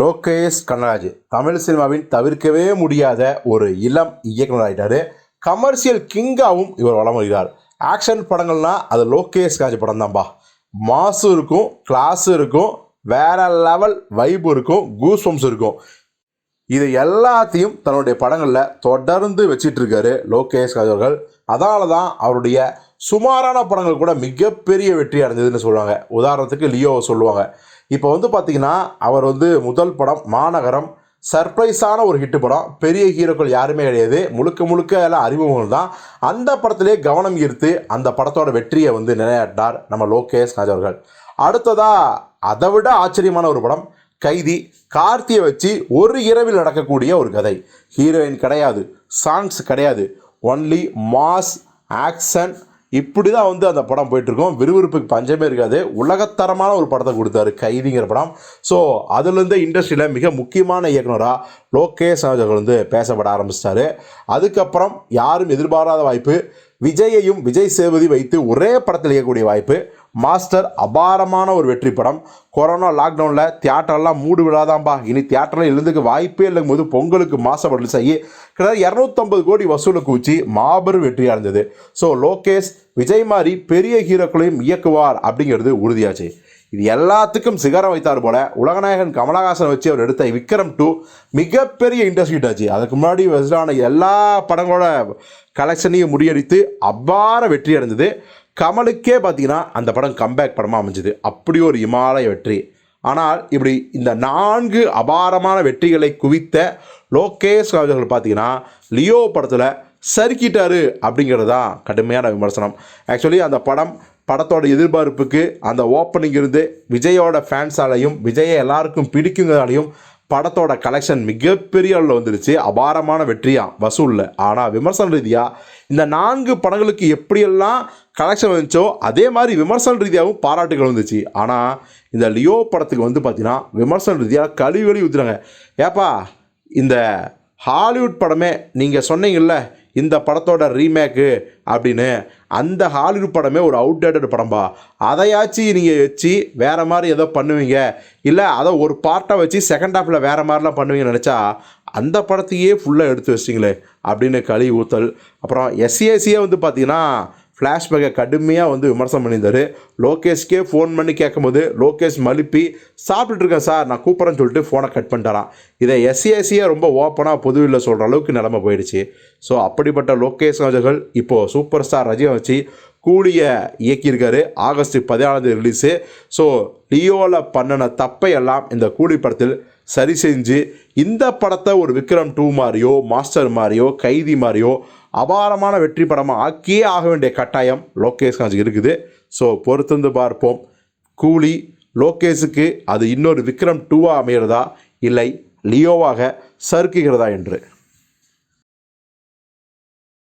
லோகேஷ் கனராஜ். தமிழ் சினிமாவின் தவிர்க்கவே முடியாத ஒரு இளம் இயக்குனர் கமர்ஷியல் கிங்காவும் இவர் வளம் வருகிறார். ஆக்ஷன் படங்கள்னா அது லோகேஷ் கனராஜ் படம் தான்பா மாசு இருக்கும் கிளாஸும் இருக்கும் வேற லெவல் வைப் இருக்கும் கூஸ்வம்ஸ் இருக்கும். இது எல்லாத்தையும் தன்னுடைய படங்களில் தொடர்ந்து வச்சிட்டு இருக்காரு லோகேஷ் கனராஜ் அவர்கள். அதனால தான் அவருடைய சுமாரான படங்கள் கூட மிகப்பெரிய வெற்றி அடைஞ்சதுன்னு சொல்லுவாங்க. உதாரணத்துக்கு லியோவை சொல்லுவாங்க. இப்போ வந்து பார்த்தீங்கன்னா அவர் வந்து முதல் படம் மாநகரம் சர்ப்ரைஸான ஒரு ஹிட்டு படம். பெரிய ஹீரோக்கள் யாருமே கிடையாது. முழுக்க முழுக்க எல்லாம் அறிமுகங்கள் தான். அந்த படத்திலே கவனம் ஈர்த்து அந்த படத்தோட வெற்றியை வந்து நிலையாட்டார் நம்ம லோகேஷ் ராஜ் அவர்கள். அதை விட ஆச்சரியமான ஒரு படம் கைதி கார்த்தியை வச்சு ஒரு இரவில் நடக்கக்கூடிய ஒரு கதை. ஹீரோயின் கிடையாது. சாங்ஸ் கிடையாது. ஒன்லி மாஸ் ஆக்ஷன் இப்படி தான் வந்து அந்த படம் போயிட்டுருக்கோம். விறுவிறுப்புக்கு பஞ்சமே இருக்காது. உலகத்தரமான ஒரு படத்தை கொடுத்தாரு கைதிங்கிற படம். ஸோ அதுலேருந்து இண்டஸ்ட்ரியில் மிக முக்கியமான இயக்குனராக லோகேஷ் அவர்கள் வந்து பேசப்பட ஆரம்பிச்சிட்டாரு. அதுக்கப்புறம் யாரும் எதிர்பாராத வாய்ப்பு விஜயையும் விஜய் சேதுபதி வைத்து ஒரே படத்தில் இயக்கக்கூடிய வாய்ப்பு மாஸ்டர் அபாரமான ஒரு வெற்றி படம். கொரோனா லாக்டவுனில் தியேட்டர்லாம் மூடு விழாதாம்பா. இனி தியேட்டரில் எழுந்துக்கு வாய்ப்பே இல்லைங்கும் போது பொங்கலுக்கு மாசம் ரிலீஸ் ஆகி கிட்டத்தட்ட இரநூத்தம்பது கோடி வசூலுக்கு ஊச்சி மாபெரும் வெற்றியாக இருந்தது. ஸோ லோகேஷ் விஜய் மாதிரி பெரிய ஹீரோக்களையும் இயக்குவார் அப்படிங்கிறது உறுதியாச்சு. இது எல்லாத்துக்கும் சிகரம் வைத்தார் போல உலகநாயகன் கமலஹாசன் வச்சு அவர் எடுத்த விக்ரம் டூ மிகப்பெரிய இண்டஸ்ட்ரி ஆச்சு. அதுக்கு முன்னாடி வசலான எல்லா படங்களோட கலெக்ஷனையும் முறியடித்து அபார வெற்றி அடைந்தது. கமலுக்கே பார்த்தீங்கன்னா அந்த படம் கம்பேக் படமாக அமைஞ்சது. அப்படி ஒரு இமாலய வெற்றி. ஆனால் இப்படி இந்த நான்கு அபாரமான வெற்றிகளை குவித்த லோகேஷ் ராஜ் அவர்கள் பார்த்தீங்கன்னா லியோ படத்தில் சறுக்கிட்டாரு அப்படிங்கிறது தான் கடுமையான விமர்சனம். ஆக்சுவலி அந்த படம் படத்தோட எதிர்பார்ப்புக்கு அந்த ஓப்பனிங் இருந்து விஜயோட ஃபேன்ஸாலையும் விஜயை எல்லாருக்கும் பிடிக்குங்கிறதாலையும் படத்தோட கலெக்ஷன் மிகப்பெரிய அளவில் வந்துருச்சு. அபாரமான வெற்றியாக வசூலில். ஆனால் விமர்சன ரீதியாக இந்த நான்கு படங்களுக்கு எப்படியெல்லாம் கலெக்ஷன் வந்துச்சோ அதே மாதிரி விமர்சன ரீதியாகவும் பாராட்டுகள் வந்துச்சு. ஆனால் இந்த லியோ படத்துக்கு வந்து பார்த்தீங்கன்னா விமர்சன ரீதியாக கழிவழி ஊற்றுறாங்க ஏப்பா இந்த ஹாலிவுட் படமே நீங்கள் சொன்னீங்கல்ல இந்த படத்தோட ரீமேக்கு அப்படின்னு அந்த ஹாலிவுட் படமே ஒரு அவுடேட்டட் படம்பா. அதையாச்சும் நீங்கள் வச்சு வேறு மாதிரி ஏதோ பண்ணுவீங்க. இல்லை அதை ஒரு பார்ட்டாக வச்சு செகண்ட் ஹாஃபில் வேறு மாதிரிலாம் பண்ணுவீங்கன்னு நினச்சா அந்த படத்தையே ஃபுல்லாக எடுத்து வச்சிங்களே அப்படின்னு கழி ஊத்தல். அப்புறம் எஸ்சிஎஸ்சியே வந்து பார்த்தீங்கன்னா ஃப்ளாஷ்பேக்கை கடுமையாக வந்து விமர்சனம் பண்ணியிருந்தாரு. லோகேஷ்கே ஃபோன் பண்ணி கேட்கும்போது லோகேஷ் மழுப்பி சாப்பிட்டுட்டு இருக்கேன் சார் நான் கூப்பிட்றேன்னு சொல்லிட்டு ஃபோனை கட் பண்ணிட்டாரான் இதை எஸ்சிஎஸ்சியை ரொம்ப ஓப்பனாக பொதுவில் சொல்கிற அளவுக்கு நிலமை போயிடுச்சு. ஸோ அப்படிப்பட்ட லோகேஷ் ராஜர்கள் இப்போது சூப்பர் ஸ்டார் ரஜினி வச்சு கூலியை இயக்கியிருக்காரு. ஆகஸ்ட் பதினாலாம் தேதி ரிலீஸு ஸோ லியோவில் பண்ணின தப்பையெல்லாம் இந்த கூலி படத்தில் சரி செஞ்சு இந்த படத்தை ஒரு விக்ரம் டூ மாதிரியோ மாஸ்டர் மாதிரியோ கைதி மாதிரியோ அபாரமான வெற்றி படமாக ஆக்கியே ஆக வேண்டிய கட்டாயம் லோகேஷ் காஞ்சுக்கு இருக்குது. ஸோ பொறுத்திருந்து பார்ப்போம். கூலி லோகேஷுக்கு அது இன்னொரு விக்ரம் டூவாக அமைகிறதா? இல்லை லியோவாக சறுக்குகிறதா என்று.